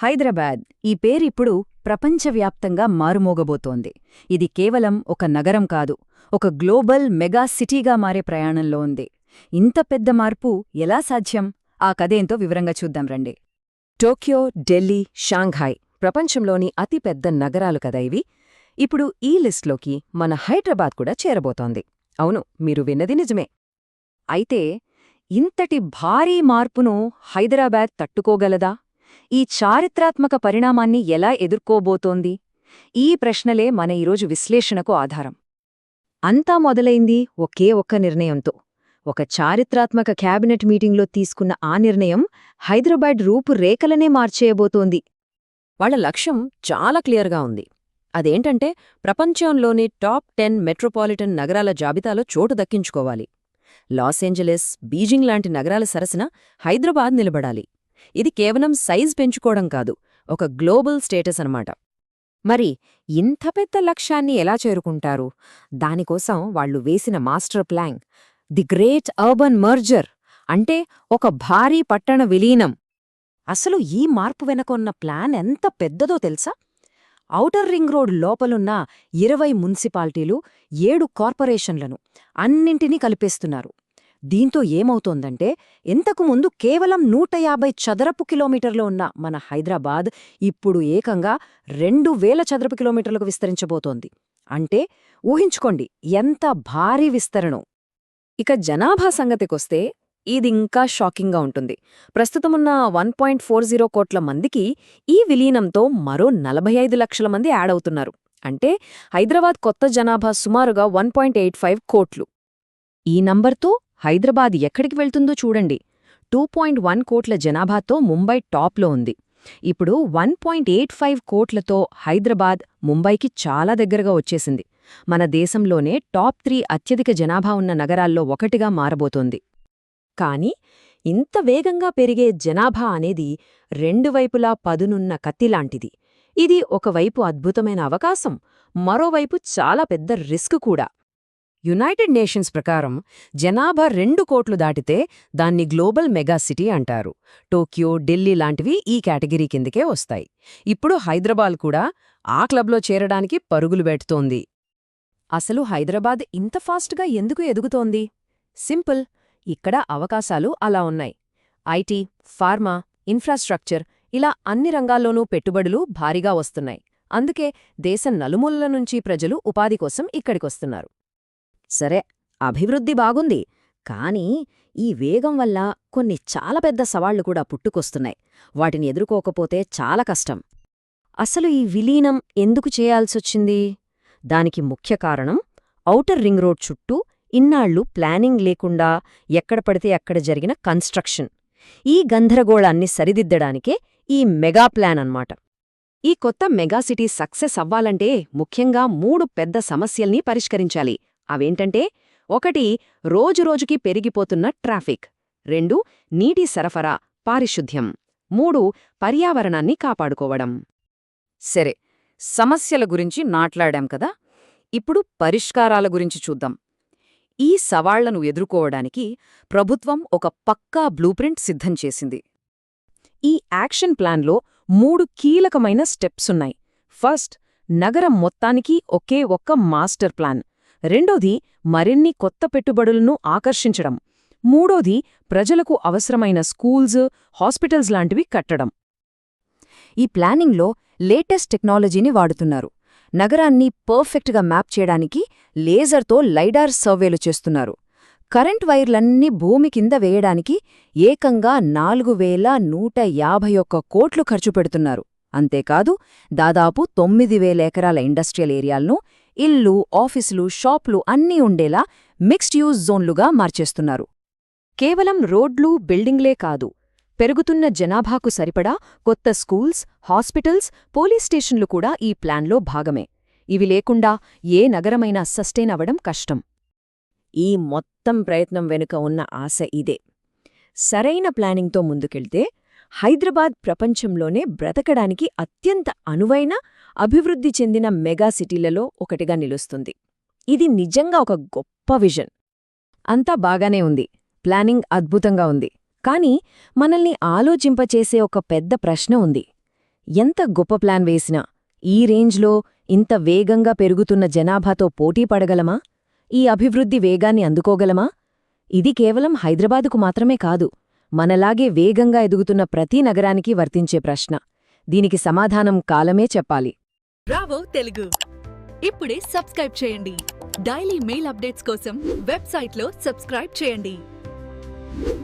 హైదరాబాద్ ఈ పేరిప్పుడు ప్రపంచవ్యాప్తంగా మారుమోగబోతోంది. ఇది కేవలం ఒక నగరం కాదు ఒక గ్లోబల్ మెగా సిటీగా మారే ప్రయాణంలో ఉంది. ఇంత పెద్ద మార్పు ఎలా సాధ్యం? ఆ కథేంతో వివరంగా చూద్దాం రండి. టోక్యో ఢిల్లీ షాంఘాయ్ ప్రపంచంలోని అతిపెద్ద నగరాలు కదా ఇవి. ఇప్పుడు ఈ లిస్ట్లోకి మన హైదరాబాద్ కూడా చేరబోతోంది. అవును మీరు విన్నది నిజమే. అయితే ఇంతటి భారీ మార్పును హైదరాబాద్ తట్టుకోగలదా? ఈ చారిత్రాత్మక పరిణామాన్ని ఎలా ఎదుర్కోబోతోంది? ఈ ప్రశ్నలే మన ఈరోజు విశ్లేషణకు ఆధారం. అంతా మొదలైంది ఒకే ఒక్క నిర్ణయంతో. ఒక చారిత్రాత్మక క్యాబినెట్ మీటింగ్లో తీసుకున్న ఆ నిర్ణయం హైదరాబాద్ రూపురేఖలనే మార్చేయబోతోంది. వాళ్ళ లక్ష్యం చాలా క్లియర్గా ఉంది. అదేంటంటే ప్రపంచంలోని టాప్ టెన్ మెట్రోపాలిటన్ నగరాల జాబితాలో చోటు దక్కించుకోవాలి. లాస్ ఏంజలెస్ బీజింగ్ లాంటి నగరాల సరసన హైదరాబాద్ నిలబడాలి. ఇది కేవలం సైజ్ పెంచుకోవడం కాదు ఒక గ్లోబల్ స్టేటస్ అనమాట మరి ఇంత పెద్ద లక్ష్యాన్ని ఎలా చేరుకుంటారు? దానికోసం వాళ్ళు వేసిన master plan the great urban merger అంటే ఒక భారీ పట్టణ విలీనం. అసలు ఈ మార్పు వెనకొన్న ప్లాన్ ఎంత పెద్దదో తెలుసా? ఔటర్ రింగ్ రోడ్ లోపలున్న ఇరవై మున్సిపాలిటీలు ఏడు కార్పొరేషన్లను అన్నింటినీ కలిపేస్తున్నారు. దీంతో ఏమవుతోందంటే ఇంతకు ముందు కేవలం నూట యాభై చదరపు కిలోమీటర్లో ఉన్న మన హైదరాబాద్ ఇప్పుడు ఏకంగా రెండు వేల చదరపు కిలోమీటర్లకు విస్తరించబోతోంది. అంటే ఊహించుకోండి ఎంత భారీ విస్తరణం. ఇక జనాభా సంగతికొస్తే ఇదింకా షాకింగ్గా ఉంటుంది. ప్రస్తుతమున్న వన్ పాయింట్ ఫోర్ జీరో కోట్ల మందికి ఈ విలీనంతో మరో నలభై ఐదు లక్షల మంది యాడ్ అవుతున్నారు. అంటే హైదరాబాద్ కొత్త జనాభా సుమారుగా వన్ పాయింట్ ఎయిట్ ఫైవ్ కోట్లు. ఈ నంబర్తో హైదరాబాద్ ఎక్కడికి వెళ్తుందో చూడండి. టూ పాయింట్ వన్ కోట్ల జనాభాతో ముంబై టాప్లో ఉంది. ఇప్పుడు వన్ పాయింట్ ఎయిట్ ఫైవ్ కోట్లతో హైదరాబాద్ ముంబైకి చాలా దగ్గరగా వచ్చేసింది. మన దేశంలోనే టాప్ త్రీ అత్యధిక జనాభా ఉన్న నగరాల్లో ఒకటిగా మారబోతోంది. కాని ఇంత వేగంగా పెరిగే జనాభా అనేది రెండు వైపులా పదునున్న కత్తిలాంటిది. ఇది ఒకవైపు అద్భుతమైన అవకాశం మరోవైపు చాలా పెద్ద రిస్క్ కూడా. యునైటెడ్ నేషన్స్ ప్రకారం జనాభా రెండు కోట్లు దాటితే దాన్ని గ్లోబల్ మెగాసిటీ అంటారు. టోక్యో ఢిల్లీ లాంటివి ఈ కేటగిరీ కిందకే వస్తాయి. ఇప్పుడు హైదరాబాద్ కూడా ఆ క్లబ్లో చేరడానికి పరుగులు పెడుతోంది. అసలు హైదరాబాద్ ఇంత ఫాస్ట్గా ఎందుకు ఎదుగుతోంది? సింపుల్ ఇక్కడ అవకాశాలు అలా ఉన్నాయి. ఐటీ ఫార్మా ఇన్ఫ్రాస్ట్రక్చర్ ఇలా అన్ని రంగాల్లోనూ పెట్టుబడులు భారీగా వస్తున్నాయి. అందుకే దేశం నలుమూలల నుంచి ప్రజలు ఉపాధి కోసం ఇక్కడికొస్తున్నారు. సరే అభివృద్ధి బాగుంది. కానీ ఈ వేగం వల్ల కొన్ని చాలా పెద్ద సవాళ్ళు కూడా పుట్టుకొస్తున్నాయి. వాటిని ఎదుర్కోకపోతే చాలా కష్టం. అసలు ఈ విలీనం ఎందుకు చేయాల్సొచ్చింది? దానికి ముఖ్య కారణం ఔటర్ రింగ్ రోడ్ చుట్టూ ఇన్నాళ్ళు ప్లానింగ్ లేకుండా ఎక్కడ పడితే అక్కడ జరిగిన కన్స్ట్రక్షన్. ఈ గందరగోళాన్ని సరిదిద్దడానికే ఈ మెగా ప్లాన్ అన్నమాట. ఈ కొత్త మెగాసిటీ సక్సెస్ అవ్వాలంటే ముఖ్యంగా మూడు పెద్ద సమస్యల్ని పరిష్కరించాలి. అవేంటంటే ఒకటి రోజురోజుకి పెరిగిపోతున్న ట్రాఫిక్. రెండు నీటి సరఫరా పారిశుద్ధ్యం మూడు పర్యావరణాన్ని కాపాడుకోవడం. సరే సమస్యల గురించి నాట్లాడాం కదా? ఇప్పుడు పరిష్కారాల గురించి చూద్దాం. ఈ సవాళ్ళను ఎదుర్కోవడానికి ప్రభుత్వం ఒక పక్కా బ్లూప్రింట్ సిద్ధం చేసింది. ఈ యాక్షన్ ప్లాన్లో మూడు కీలకమైన స్టెప్సున్నాయి ఫస్ట్ నగరం మొత్తానికి ఒకే ఒక్క మాస్టర్ ప్లాన్. రెండోది మరిన్ని కొత్త పెట్టుబడులను ఆకర్షించడం. మూడోది ప్రజలకు అవసరమైన స్కూల్స్ హాస్పిటల్స్ లాంటివి కట్టడం. ఈ ప్లానింగ్లో లేటెస్ట్ టెక్నాలజీని వాడుతున్నారు. నగరాన్ని పర్ఫెక్ట్గా మ్యాప్ చేయడానికి లేజర్తో లైడార్ సర్వేలు చేస్తున్నారు. కరెంట్ వైర్లన్నీ భూమి కింద వేయడానికి ఏకంగా నాలుగు వేల నూట యాభై ఒక్క కోట్లు ఖర్చు పెడుతున్నారు. అంతేకాదు దాదాపు తొమ్మిది వేల ఎకరాల ఇండస్ట్రియల్ ఏరియాలను ఇల్లు ఆఫీసులు షాప్లు అన్నీ ఉండేలా మిక్స్డ్ యూజ్ జోన్లుగా మార్చేస్తున్నారు. కేవలం రోడ్లు బిల్డింగ్లే కాదు పెరుగుతున్న జనాభాకు సరిపడా కొత్త స్కూల్స్ హాస్పిటల్స్ పోలీస్ స్టేషన్లు కూడా ఈ ప్లాన్లో భాగమే. ఇవి లేకుండా ఏ నగరమైనా సస్టైన్ అవడం కష్టం. ఈ మొత్తం ప్రయత్నం వెనుక ఉన్న ఆశ ఇదే. సరైన ప్లానింగ్తో ముందుకెళ్తే హైదరాబాద్ ప్రపంచంలోనే బ్రతకడానికి అత్యంత అనువైన అభివృద్ధి చెందిన మెగా సిటీలలో ఒకటిగా నిలుస్తుంది. ఇది నిజంగా ఒక గొప్ప విజన్. అంతా బాగానే ఉంది. ప్లానింగ్ అద్భుతంగా ఉంది. కానీ మనల్ని ఆలోచింపచేసే ఒక పెద్ద ప్రశ్న ఉంది. ఎంత గొప్ప ప్లాన్ వేసినా ఈ రేంజ్లో ఇంత వేగంగా పెరుగుతున్న జనాభాతో పోటీ పడగలమా? ఈ అభివృద్ధి వేగాన్ని అందుకోగలమా? ఇది కేవలం హైదరాబాదుకు మాత్రమే కాదు. మనలాగే వేగంగా ఎదుగుతున్న ప్రతి నగరానికి వర్తించే ప్రశ్న. దీనికి సమాధానం కాలమే చెప్పాలి. రావో తెలుగు. ఇప్పుడే సబ్స్క్రైబ్ చేయండి. డైలీ మెయిల్ అప్డేట్స్ కోసం వెబ్సైట్లో సబ్స్క్రైబ్ చేయండి.